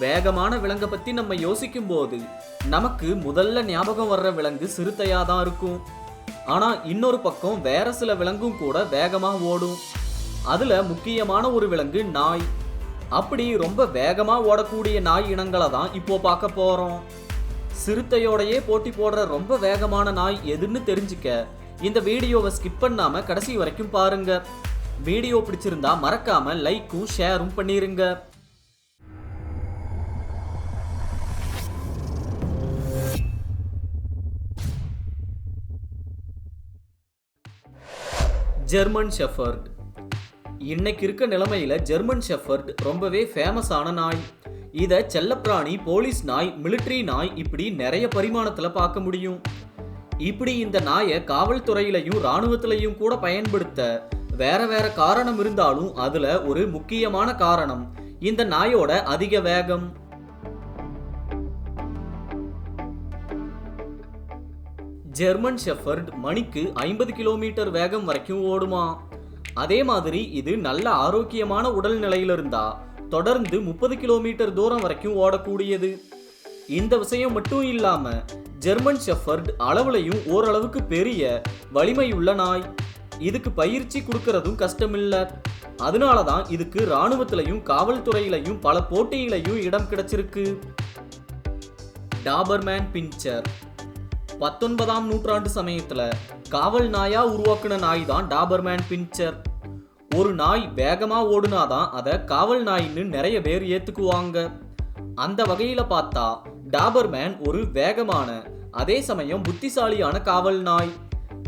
வேகமான விலங்கை பத்தி நம்ம யோசிக்கும் போது நமக்கு முதல்ல ஞாபகம் வர்ற விலங்கு சிறுத்தையா தான் இருக்கும். ஆனா இன்னொரு பக்கம் வேற சில விலங்கும் கூட வேகமாக ஓடும். அதுல முக்கியமான ஒரு விலங்கு நாய். அப்படி ரொம்ப வேகமாக ஓடக்கூடிய நாய் இனங்களை தான் இப்போ பார்க்க போறோம். சிறுத்தையோடையே போட்டி போடுற ரொம்ப வேகமான நாய் எதுன்னு தெரிஞ்சுக்க இந்த வீடியோவை ஸ்கிப் பண்ணாம கடைசி வரைக்கும் பாருங்க. வீடியோ பிடிச்சிருந்தா மறக்காம லைக்கும் ஷேரும் பண்ணிருங்க. German shepherd. இன்னைக்கு இருக்க நிலைமையில் ஜெர்மன் ஷெஃபர்ட் ரொம்பவே ஃபேமஸான நாய். இதை செல்லப்பிராணி போலீஸ் நாய் மிலிட்ரி நாய் இப்படி நிறைய பரிமாணத்தில் பார்க்க முடியும். இப்படி இந்த நாயை காவல்துறையிலையும் இராணுவத்திலையும் கூட பயன்படுத்த வேற வேற காரணம் இருந்தாலும் அதில் ஒரு முக்கியமான காரணம். இந்த நாயோட அதிக வேகம். ஜெர்மன் ஷெஃபர்ட் மணிக்கு ஐம்பது கிலோமீட்டர் வேகம் வரைக்கும் ஓடுமா? அதே மாதிரி இது நல்ல ஆரோக்கியமான உடல் நிலையில இருந்தா தொடர்ந்து முப்பது கிலோமீட்டர் தூரம் வரைக்கும் ஓடக்கூடியது. இந்த விஷயம் மட்டும் இல்லாம ஜெர்மன் ஷெஃபர்ட் அளவுலையும் ஓரளவுக்கு பெரிய வலிமையுள்ள நாய். இதுக்கு பயிற்சி கொடுக்கறதும் கஷ்டமில்ல. அதனால தான் இதுக்கு இராணுவத்திலையும் காவல்துறையிலையும் பல போட்டியிலையும் இடம் கிடைச்சிருக்கு. Doberman pinscher. பத்தொன்பதாம் நூற்றாண்டு சமயத்தில் காவல் நாயா உருவாக்குன நாய் தான் டாபர்மேன் பின்ச்சர் ஒரு நாய் வேகமா ஓடுனாதான் அதை காவல் நாயின்னு நிறைய பேர் ஏத்துக்குவாங்க. அந்த வகையில பார்த்தா டாபர்மேன் ஒரு வேகமான அதே சமயம் புத்திசாலியான காவல் நாய்.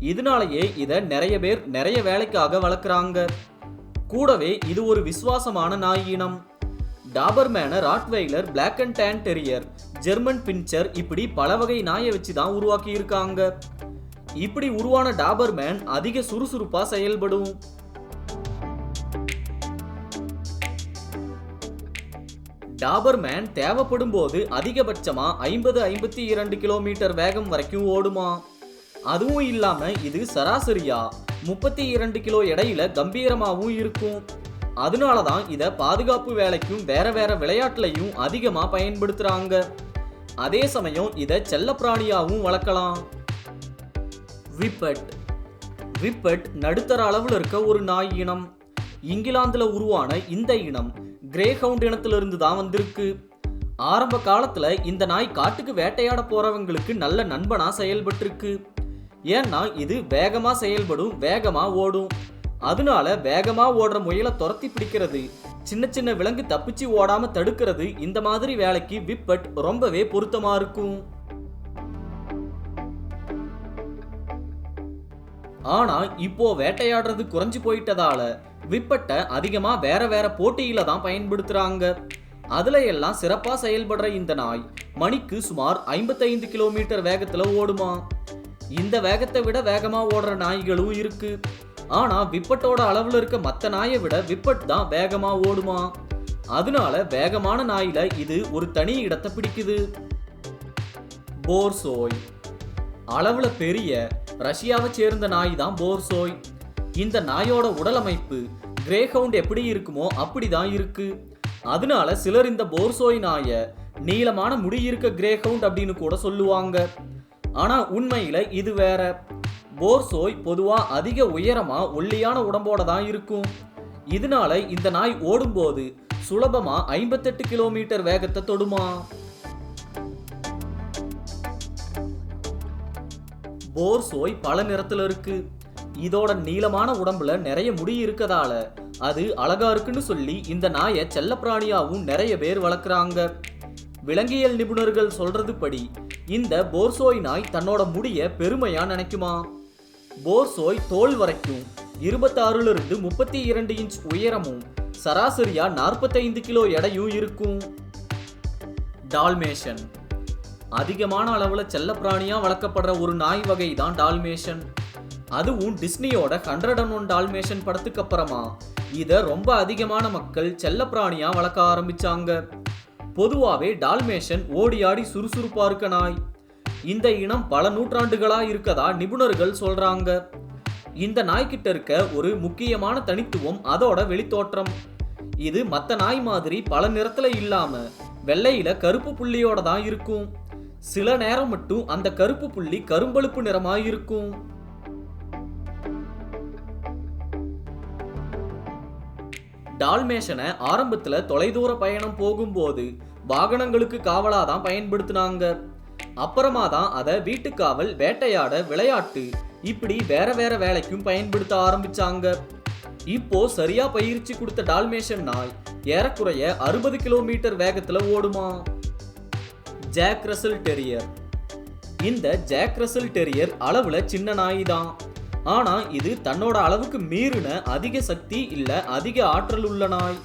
இதனாலேயே இதை நிறைய பேர் நிறைய வேலைக்காக வளர்க்குறாங்க. கூடவே இது ஒரு விசுவாசமான நாய் இனம். டாபர்மேனை Rottweiler black and tan terrier German pinscher இப்படி பல வகை நாயை வச்சு தான் உருவாக்கி இருக்காங்க இப்படி உருவான டாபர்மேன் அதிக சுறுசுறுப்பா செயல்படும். டாபர்மேன் தேவைப்படும் போது அதிகபட்சமா ஐம்பது ஐம்பத்தி இரண்டு கிலோமீட்டர் வேகம் வரைக்கும் ஓடுமா? அதுவும் இல்லாம இது சராசரியா? முப்பத்தி இரண்டு கிலோ எடையில கம்பீரமாகவும் இருக்கும். அதனால தான் இதை பாதுகாப்பு வேலைக்கும் வேற வேற விளையாட்டுலையும் அதிகமா பயன்படுத்துறாங்க. அதே சமயம் இதை செல்லப்பிராணியாகவும் வளர்க்கலாம். விப்பட் விப்பட் நடுத்தர அளவில் இருக்க ஒரு நாய் இனம். இங்கிலாந்தில் உருவான இந்த இனம் கிரேஹவுண்ட் இனத்திலிருந்து தான் வந்திருக்கு. ஆரம்ப காலத்தில் இந்த நாய் காட்டுக்கு வேட்டையாட போறவங்களுக்கு நல்ல நண்பனாக செயல்பட்டிருக்கு. ஏன்னா இது வேகமாக செயல்படும் வேகமாக ஓடும். அதனால வேகமா ஓடுற முயலை துரத்தி பிடிக்கிறது. சின்ன சின்ன விலங்கு தப்பிச்சு ஓடாம தடுக்கிறது இந்த மாதிரி வேலைக்கு விப்பட் ரொம்பவே பொருத்தமா இருக்கும். ஆனா இப்போ வேட்டையாடுறது குறைஞ்சு போயிட்டதால விப்பட்டை அதிகமா வேற வேற போட்டியில தான் பயன்படுத்துறாங்க. அதுல எல்லாம் சிறப்பா செயல்படுற இந்த நாய் மணிக்கு சுமார் 55 கிலோமீட்டர் வேகத்துல ஓடுமா. இந்த வேகத்தை விட வேகமா ஓடுற நாய்களும் இருக்கு. ஆனா விப்பட்டோட அளவுல இருக்க மத்த நாயை விட விப்பட் தான் வேகமா ஓடுமா? அதனால வேகமான நாயில இது ஒரு தனி இடத்தை பிடிக்குது. போர்சோய். அளவுல பெரிய ரஷ்யாவை சேர்ந்த நாய் தான் போர்சோய். இந்த நாயோட உடலமைப்பு கிரேஹவுண்ட் எப்படி இருக்குமோ அப்படிதான் இருக்கு. அதனால சிலர் இந்த போர்சோய் நாயை நீளமான முடி இருக்க கிரேஹவுண்ட் அப்படின்னு கூட சொல்லுவாங்க. ஆனா உண்மையில இது வேற. போர்சோய் பொதுவாக அதிக உயரமாக ஒல்லியான உடம்போட தான் இருக்கும். இதனால இந்த நாய் ஓடும்போது சுலபமாக ஐம்பத்தெட்டு கிலோமீட்டர் வேகத்தை தொடுமா. போர்சோய் பல நிறத்தில் இருக்கு. இதோட நீளமான உடம்புல நிறைய முடி இருக்கதால அது அழகா இருக்குன்னு சொல்லி இந்த நாயை செல்லப்பிராணியாகவும் நிறைய பேர் வளர்க்குறாங்க. விலங்கியல் நிபுணர்கள் சொல்றது படி இந்த போர்சோய் நாய் தன்னோட முடிய பெருமையா நினைக்குமா? போர்சோய் தோல் வரைக்கும் இருபத்தாறுலிருந்து முப்பத்தி இரண்டு இன்ச் உயரமும் சராசரியா நாற்பத்தைந்து கிலோ எடையும் இருக்கும். டால்மேஷன். அதிகமான அளவில் செல்லப்பிராணியாக வளர்க்கப்படுற ஒரு நாய் வகை தான் டால்மேஷன். அதுவும் டிஸ்னியோட ஹண்ட்ரட் அண்ட் ஒன் டால்மேஷன் படத்துக்கு அப்புறமா இதை ரொம்ப அதிகமான மக்கள் செல்லப்பிராணியாக வளர்க்க ஆரம்பிச்சாங்க. பொதுவாகவே டால்மேஷன் ஓடி ஆடி சுறுசுறுப்பாக இருக்க நாய். இந்த இனம் பல நூற்றாண்டுகளா இருக்கதா நிபுணர்கள் சொல்றாங்க. இந்த நாய்க்கிட்ட இருக்க ஒரு முக்கியமான தனித்துவம் அதோட வெளித்தோற்றம். இது மற்ற நாய் மாதிரி பல நிறத்துல இல்லாம வெள்ளையில கருப்பு புள்ளியோட தான் இருக்கும். சில நேரம் மட்டும் அந்த கருப்பு புள்ளி கரும்பழுப்பு நிறமாக இருக்கும். டால்மேஷனை ஆரம்பத்தில் தொலைதூர பயணம் போகும்போது வாகனங்களுக்கு காவலாக தான் பயன்படுத்தினாங்க. அப்புறமா தான் அதை வீட்டுக்காவல் வேட்டையாட விளையாட்டு இப்படி வேற வேற வேலைக்கும் பயன்படுத்த ஆரம்பிச்சாங்க. இப்போ சரியா பயிற்சி கொடுத்த டால்மேஷன் நாய் ஏறக்குறைய அறுபது கிலோமீட்டர் வேகத்துல ஓடுமா? Jack Russell terrier. இந்த ஜாக் ரசல் டெரியர் அளவுல சின்ன நாய் தான் ஆனா இது தன்னோட அளவுக்கு மீறின அதிக சக்தி இல்ல அதிக ஆற்றல் உள்ள நாய்.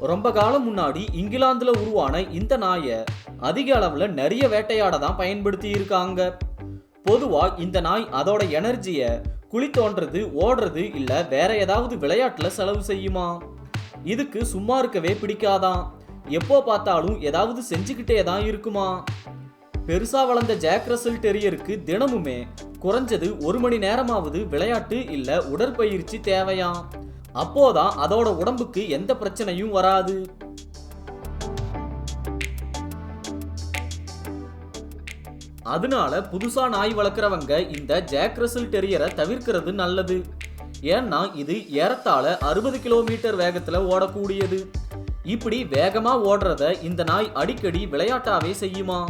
ரொம்ப காலம் முன்னாடி இங்கிலாந்துல உருவான இந்த நாயை அதிக அளவுல நிறைய வேட்டையாட தான் பயன்படுத்தி இருக்காங்க. பொதுவா இந்த நாய் அதோட எனர்ஜிய குழி தோன்றது ஓடுறது இல்ல வேற ஏதாவது விளையாட்டுல செலவு செய்யுமா? இதுக்கு சும்மா இருக்கவே பிடிக்காதான் எப்போ பார்த்தாலும் ஏதாவது செஞ்சுக்கிட்டே தான் இருக்குமா? பெருசா வளர்ந்த ஜாக் ரசல் டெரியருக்கு தினமுமே குறைஞ்சது ஒரு மணி நேரமாவது விளையாட்டு இல்ல உடற்பயிற்சி தேவையாம் அப்போதான் அதோட உடம்புக்கு எந்த பிரச்சனையும் வராது. அதனால புதுசா நாய் வளர்க்குறவங்க இந்த ஜாக் ரசல் டெரியரை தவிர்க்கிறது நல்லது. ஏன்னா இது ஏறத்தாழ அறுபது கிலோமீட்டர் வேகத்துல ஓடக்கூடியது. இப்படி வேகமா ஓடுறத இந்த நாய் அடிக்கடி விளையாட்டாவே செய்யுமா?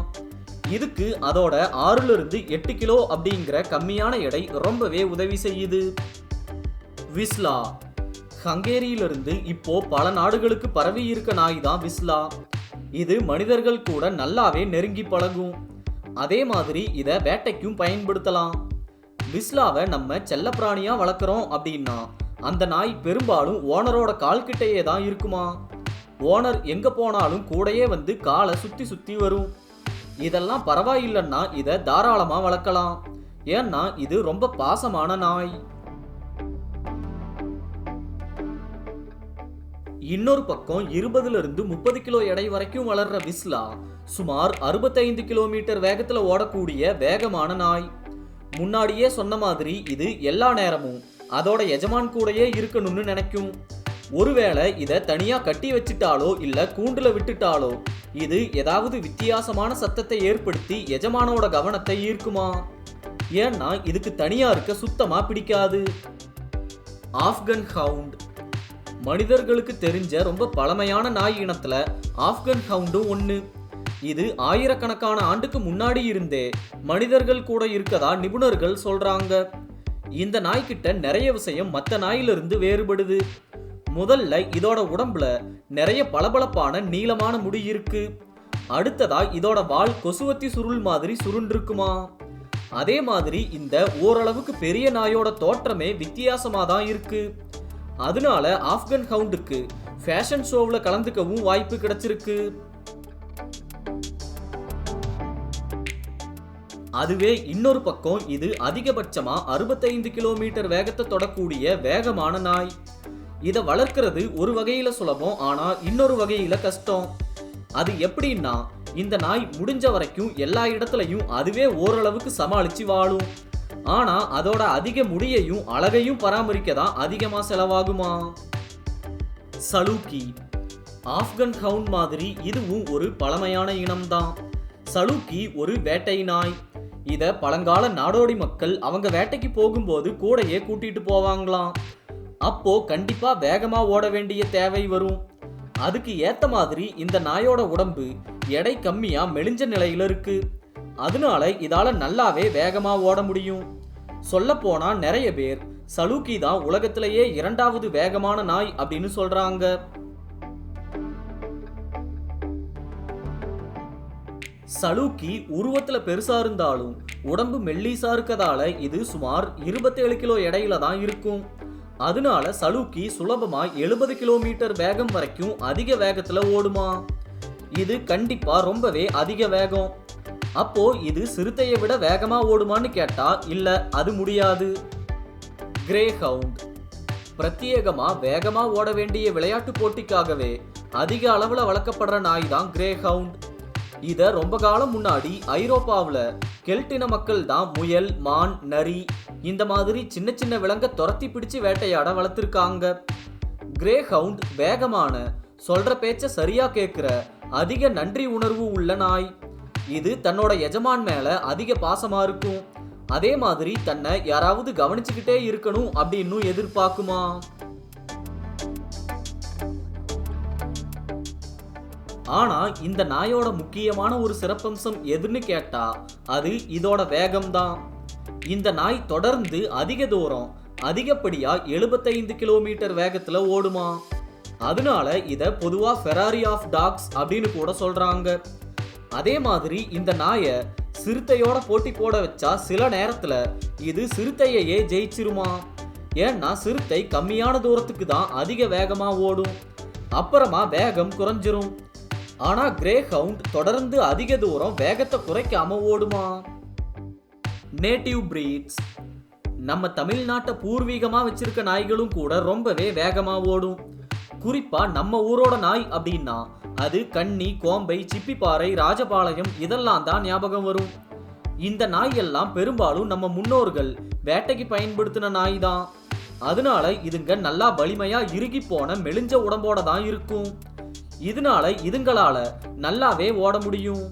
இதுக்கு அதோட ஆறுல இருந்து எட்டு கிலோ அப்படிங்கிற கம்மியான எடை ரொம்பவே உதவி செய்யுது. விஸ்லா ஹங்கேரியிலிருந்து இப்போ பல நாடுகளுக்கு பரவி இருக்க நாய் தான் விஸ்லா. இது மனிதர்கள் கூட நல்லாவே நெருங்கி பழகும். அதே மாதிரி இதை வேட்டைக்கும் பயன்படுத்தலாம். விஸ்லாவை நம்ம செல்லப்பிராணியாக வளர்க்குறோம் அப்படின்னா அந்த நாய் பெரும்பாலும் ஓனரோட கால்கிட்டேயே தான் இருக்குமா? ஓனர் எங்கே போனாலும் கூடயே வந்து காலை சுற்றி சுற்றி வரும். இதெல்லாம் பரவாயில்லைன்னா இதை தாராளமாக வளர்க்கலாம். ஏன்னா இது ரொம்ப பாசமான நாய். இன்னொரு பக்கம் இருபதுல இருந்து முப்பது கிலோ எடை வரைக்கும் வளர்ற விஸ்லா சுமார் அறுபத்தைந்து கிலோமீட்டர் வேகத்துல ஓடக்கூடிய வேகமான நாய். முன்னாடியே சொன்ன மாதிரி இது எல்லா நேரமும் அதோட எஜமான் கூடையே இருக்கணும்னு நினைக்கும். ஒருவேளை இதை தனியா கட்டி வச்சிட்டாலோ இல்ல கூண்டுல விட்டுட்டாலோ இது ஏதாவது வித்தியாசமான சத்தத்தை ஏற்படுத்தி எஜமானோட கவனத்தை ஈர்க்குமா? ஏன்னா இதுக்கு தனியா இருக்க சுத்தமா பிடிக்காது. ஆப்கன் ஹவுண்ட் மனிதர்களுக்கு தெரிஞ்ச ரொம்ப பழமையான நாய் இனத்துல ஆப்கன் ஹவுண்டும் ஒன்று இது ஆயிரக்கணக்கான ஆண்டுக்கு முன்னாடி இருந்தே மனிதர்கள் கூட இருக்கதா நிபுணர்கள் சொல்றாங்க. இந்த நாய்க்கிட்ட நிறைய விஷயம் மற்ற நாயிலிருந்து வேறுபடுது. முதல்ல இதோட உடம்புல நிறைய பளபளப்பான நீளமான முடி இருக்கு. அடுத்ததா இதோட வால் கொசுவத்தி சுருள் மாதிரி சுருண்டிருக்குமா? அதே மாதிரி இந்த ஓரளவுக்கு பெரிய நாயோட தோற்றமே வித்தியாசமாக தான் இருக்குது அதனால ஆப்கன் ஹவுண்டுக்கு ஃபேஷன் ஷோவில் கலந்துக்கவும் வாய்ப்பு கிடைச்சிருக்கு. அதுவே இன்னொரு பக்கம் இது அதிகபட்சமா அறுபத்தைந்து கிலோமீட்டர் வேகத்தை தொடக்கூடிய வேகமான நாய். இதை வளர்க்கிறது ஒரு வகையில சுலபம் ஆனா இன்னொரு வகையில கஷ்டம். அது எப்படின்னா இந்த நாய் முடிஞ்ச வரைக்கும் எல்லா இடத்துலையும் அதுவே ஓரளவுக்கு சமாளிச்சு வாழும். ஆனா அதோட அதிக முடியையும் அழகையும் பராமரிக்க தான் அதிகமா செலவாகுமா? சலூக்கி. ஆப்கன் ஹவுண்ட் மாதிரி இதுவும் ஒரு பழமையான இனம்தான். சலூக்கி ஒரு வேட்டை நாய். இத பழங்கால நாடோடி மக்கள் அவங்க வேட்டைக்கு போகும்போது கூடையே கூட்டிட்டு போவாங்களாம். அப்போ கண்டிப்பா வேகமா ஓட வேண்டிய தேவை வரும். அதுக்கு ஏத்த மாதிரி இந்த நாயோட உடம்பு எடை கம்மியா மெலிஞ்ச நிலையில இருக்கு. அதனால இதால நல்லாவே வேகமா ஓட முடியும். சொல்லப்போனா நிறைய பேர் சலூக்கி தான் உலகத்திலேயே இரண்டாவது வேகமான நாய் அப்படின்னு சொல்றாங்க. சலூக்கி உருவத்துல பெருசா இருந்தாலும் உடம்பு மெல்லிசா இருக்கதால இது சுமார் 27 கிலோ எடையில தான் இருக்கும். அதனால சலூக்கி சுலபமா எழுபது கிலோமீட்டர் வேகம் வரைக்கும் அதிக வேகத்துல ஓடுமா. இது கண்டிப்பா ரொம்பவே அதிக வேகம். அப்போ இது சிறுத்தையை விட வேகமா ஓடுமான்னு கேட்டா இல்ல அது முடியாது. கிரே ஹவுண்ட் பிரத்யேகமா வேகமா ஓட வேண்டிய விளையாட்டு போட்டிக்காகவே அதிக அளவுல வளர்க்கப்படுற நாய் தான் கிரே ஹவுண்ட் இத ரொம்ப காலம் முன்னாடி ஐரோப்பாவில் கெல்டின மக்கள் தான் முயல் மான் நரி இந்த மாதிரி சின்ன சின்ன விலங்க துரத்தி பிடிச்சு வேட்டையாட வளர்த்துருக்காங்க. கிரே ஹவுண்ட் வேகமான சொல்ற பேச்ச சரியா கேட்கிற அதிக நன்றி உணர்வு உள்ள நாய். இது தன்னோட எஜமான் மேல அதிக பாசமா இருக்கும். அதே மாதிரி தன்னை யாராவது கவனிச்சுக்கிட்டே இருக்கணும் அப்படின்னு எதிர்பார்க்குமா? ஆனா இந்த நாயோட முக்கியமான ஒரு சிறப்பம்சம் எதுன்னு கேட்டா அது இதோட வேகம்தான். இந்த நாய் தொடர்ந்து அதிக தூரம் அதிகப்படியா 75 கிலோமீட்டர் வேகத்துல ஓடுமா? அதனால இத பொதுவா ஃபெராரி ஆஃப் டாக்ஸ் அப்படின்னு கூட சொல்றாங்க. அதே மாதிரி இந்த நாயை சிறுத்தையோட போட்டி போட வச்சா சில நேரத்தில் இது சிறுத்தையையே ஜெயிச்சிருமா? ஏன்னா சிறுத்தை கம்மியான தூரத்துக்கு தான் அதிக வேகமாக ஓடும். அப்புறமா வேகம் குறைஞ்சிரும். ஆனால் கிரே ஹவுண்ட் தொடர்ந்து அதிக தூரம் வேகத்தை குறைக்காம ஓடுமா? நேட்டிவ் பிரீட்ஸ் நம்ம தமிழ்நாட்டை பூர்வீகமாக வச்சிருக்க நாய்களும் கூட ரொம்பவே வேகமாக ஓடும். குறிப்பா நம்ம ஊரோட நாய் அப்படின்னா அது கன்னி கோம்பை சிப்பிப்பாறை ராஜபாளையம் இதெல்லாம் தான் ஞாபகம் வரும். இந்த நாய் எல்லாம் பெரும்பாலும் நம்ம முன்னோர்கள் வேட்டைக்கு பயன்படுத்தின நாய் தான். அதனால இதுங்க நல்லா வலிமையா இறுகி போன மெலிஞ்ச உடம்போட தான் இருக்கும். இதனால இதுங்களால நல்லாவே ஓட முடியும்.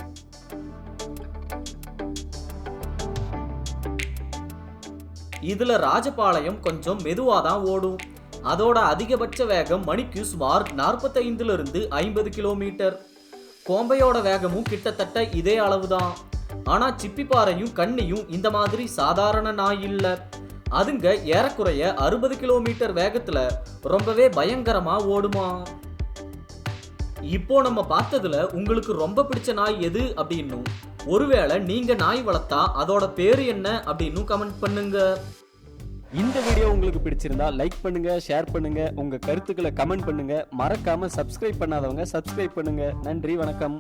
இதுல ராஜபாளையம் கொஞ்சம் மெதுவாக தான் ஓடும். அதோட அதிகபட்ச வேகம் மணிக்கு சுமார் 45 ஐம்பது கிலோமீட்டர். கோம்பையோட வேகமும் கிட்டத்தட்ட இதே அளவுதான். ஆனால் சிப்பிப்பாறையும் கண்ணியும் இந்த மாதிரி சாதாரண நாய் இல்லை. அதுங்க ஏறக்குறைய அறுபது கிலோமீட்டர் வேகத்தில் ரொம்பவே பயங்கரமாக ஓடுமா? இப்போ நம்ம பார்த்ததுல உங்களுக்கு ரொம்ப பிடிச்ச நாய் எது அப்படின்னும். ஒருவேளை நீங்கள் நாய் வளர்த்தா அதோட பேர் என்ன அப்படின்னு கமெண்ட் பண்ணுங்க. இந்த வீடியோ உங்களுக்கு பிடிச்சிருந்தா லைக் பண்ணுங்க ஷேர் பண்ணுங்க உங்க கருத்துக்களை கமெண்ட் பண்ணுங்க. மறக்காம சப்ஸ்கிரைப் பண்ணாதவங்க சப்ஸ்கிரைப் பண்ணுங்க. நன்றி வணக்கம்.